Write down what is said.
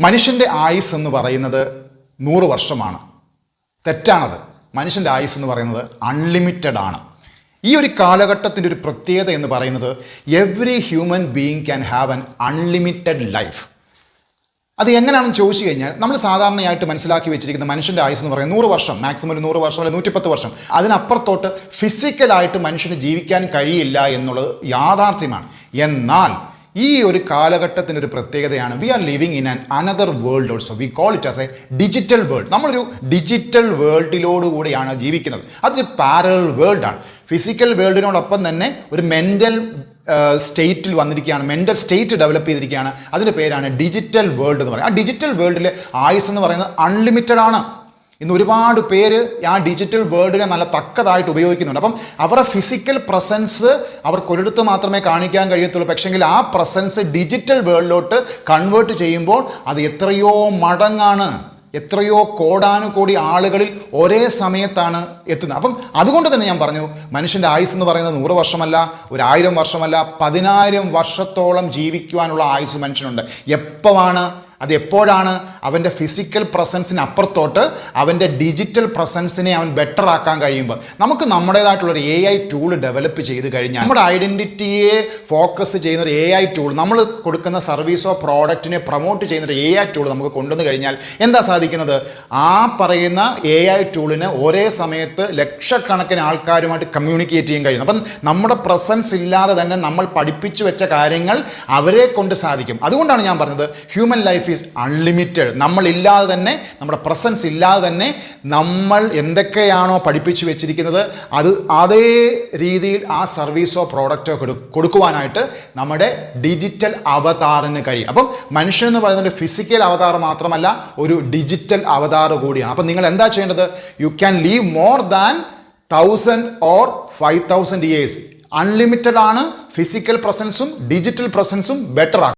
മനുഷ്യന്റെ ആയുസ് എന്ന് പറയുന്നത് നൂറ് വർഷമാണ്. തെറ്റാണത്. മനുഷ്യന്റെ ആയുസ് എന്ന് പറയുന്നത് അൺലിമിറ്റഡ് ആണ്. ഈ ഒരു കാലഘട്ടത്തിന്റെ ഒരു പ്രത്യേകത എന്ന് പറയുന്നത് every human being can have an unlimited life അത് എങ്ങനെയാണെന്ന് ചോദിച്ചു കഴിഞ്ഞാൽ നമ്മൾ സാധാരണയായിട്ട് മനസ്സിലാക്കി വെച്ചിരിക്കുന്ന മനുഷ്യന്റെ ആയുസ് എന്ന് പറയുന്നത് നൂറ് വർഷം മാക്സിമം ഒരു നൂറ് വർഷം അല്ലെങ്കിൽ നൂറ്റിപ്പത്ത് വർഷം. അതിനപ്പുറത്തോട്ട് ഫിസിക്കലായിട്ട് മനുഷ്യന് ജീവിക്കാൻ കഴിയില്ല എന്നുള്ളത് യാഥാർത്ഥ്യമാണ്. എന്നാൽ ഈ ഒരു കാലഘട്ടത്തിന്റെ ഒരു പ്രത്യേകതയാണ്. We are living in an another world also we call it as a digital world നമ്മളൊരു ഡിജിറ്റൽ വേൾഡിലോടുകൂടിയാണ് ജീവിക്കുന്നത്. അതൊരു പാരൽ വേൾഡാണ് ഫിസിക്കൽ വേൾഡിനോടൊപ്പം തന്നെ ഒരു മെന്റൽ സ്റ്റേറ്റിൽ വന്നിരിക്കുകയാണ്. മെന്റൽ സ്റ്റേറ്റ് ഡെവലപ്പ് ചെയ്തിരിക്കുകയാണ്. അതിന്റെ പേരാണ് ഡിജിറ്റൽ വേൾഡ് എന്ന് പറയുന്നത്. ആ ഡിജിറ്റൽ വേൾഡിലെ ആയുസ് എന്ന് പറയുന്നത് അൺലിമിറ്റഡ് ആണ്. ഇന്ന് ഒരുപാട് പേര് ആ ഡിജിറ്റൽ വേൾഡിനെ നല്ല തക്കതായിട്ട് ഉപയോഗിക്കുന്നുണ്ട്. അപ്പം അവരുടെ ഫിസിക്കൽ പ്രസൻസ് അവർക്ക് ഒരിടത്ത് മാത്രമേ കാണിക്കാൻ കഴിയത്തുള്ളൂ. പക്ഷെങ്കിൽ ആ പ്രസൻസ് ഡിജിറ്റൽ വേൾഡിലോട്ട് കൺവേർട്ട് ചെയ്യുമ്പോൾ അത് എത്രയോ മടങ്ങാണ്. എത്രയോ കോടാനുകോടി ആളുകളിൽ ഒരേ സമയത്താണ് എത്തുന്നത്. അപ്പം അതുകൊണ്ട് തന്നെ ഞാൻ പറഞ്ഞു മനുഷ്യന്റെ ആയുസ് എന്ന് പറയുന്നത് നൂറ് വർഷമല്ല ഒരു ആയിരം വർഷമല്ല പതിനായിരം വർഷത്തോളം ജീവിക്കുവാനുള്ള ആയുസ് മനുഷ്യനുണ്ട്. എപ്പോഴാണ് അത് എപ്പോഴാണ് അവന്റെ ഫിസിക്കൽ പ്രസൻസിന് അപ്പുറത്തോട്ട് അവന്റെ ഡിജിറ്റൽ പ്രസൻസിനെ അവൻ ബെറ്റർ ആക്കാൻ കഴിയുമ്പോൾ നമുക്ക് നമ്മുടേതായിട്ടുള്ളൊരു എ ഐ ടൂൾ ഡെവലപ്പ് ചെയ്ത് കഴിഞ്ഞാൽ നമ്മുടെ ഐഡന്റിറ്റിയെ ഫോക്കസ് ചെയ്യുന്ന ഒരു എ ഐ ടൂൾ നമ്മൾ കൊടുക്കുന്ന സർവീസോ പ്രോഡക്റ്റിനെ പ്രൊമോട്ട് ചെയ്യുന്ന ഒരു എ ഐ ടൂൾ നമുക്ക് കൊണ്ടുവന്ന് കഴിഞ്ഞാൽ എന്താ സാധിക്കുന്നത്? ആ പറയുന്ന എ ഐ ടൂളിന് ഒരേ സമയത്ത് ലക്ഷക്കണക്കിന് ആൾക്കാരുമായിട്ട് കമ്മ്യൂണിക്കേറ്റ് ചെയ്യാൻ കഴിയും. അപ്പം നമ്മുടെ പ്രസൻസ് ഇല്ലാതെ തന്നെ നമ്മൾ പഠിപ്പിച്ചു വെച്ച കാര്യങ്ങൾ അവരെ കൊണ്ട് സാധിക്കും. അതുകൊണ്ടാണ് ഞാൻ പറഞ്ഞത് ഹ്യൂമൻ ലൈഫ് ഈസ് അൺലിമിറ്റഡ് നമ്മളില്ലാതെ തന്നെ നമ്മുടെ പ്രസൻസ് ഇല്ലാതെ തന്നെ നമ്മൾ എന്തൊക്കെയാണോ പഠിപ്പിച്ചു വെച്ചിരിക്കുന്നത് അത് അതേ രീതിയിൽ ആ സർവീസോ പ്രോഡക്റ്റോ കൊടുക്കുവാനായിട്ട് നമ്മുടെ ഡിജിറ്റൽ അവതാറിന് കഴിയും. അപ്പം മനുഷ്യൻ എന്ന് പറയുന്നത് ഫിസിക്കൽ അവതാർ മാത്രമല്ല ഒരു ഡിജിറ്റൽ അവതാർ കൂടിയാണ്. അപ്പം നിങ്ങൾ എന്താ ചെയ്യേണ്ടത്? You can live more than thousand or five thousand years unlimited ആണ് ഫിസിക്കൽ പ്രസൻസും ഡിജിറ്റൽ പ്രസൻസും ബെറ്റർ ആക്കും